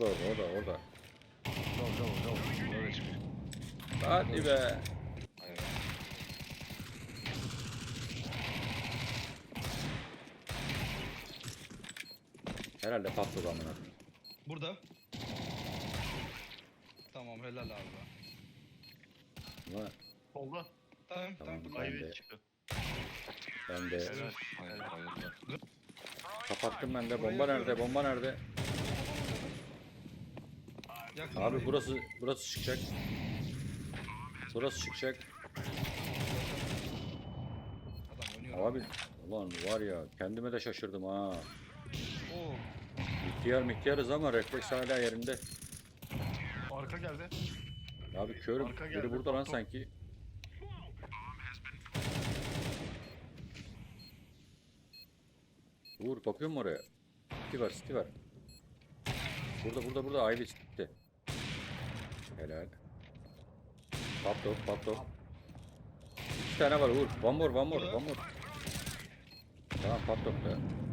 Orada, o da orada. Go go go. Öyle çıkıyor. Hadi be. Herhalde patladı amına. Burada. Tamam helal abi. Ulan Solda. Tamam Tamam. tamam. Ben de- çıktı. ben de Helal. Aynen bayıldı. kapattım ben de. Bomba nerede? Bomba nerede? Yakın Abi burası burası çıkacak. Burası çıkacak. Adam oynuyor. Abi ulan var ya kendime de şaşırdım ha. Oo. İhtiyar mihtiyarız ama refleks hala yerinde. Arka geldi. Abi körüm. Arka Biri geldi, burada lan top. sanki. Uğur bakıyor mu oraya? City var, City var. Burada, burada, burada. Ivy çıktı. Top, pop top. İki tane var Uğur. One more, one more, one more. Tamam da. Helal.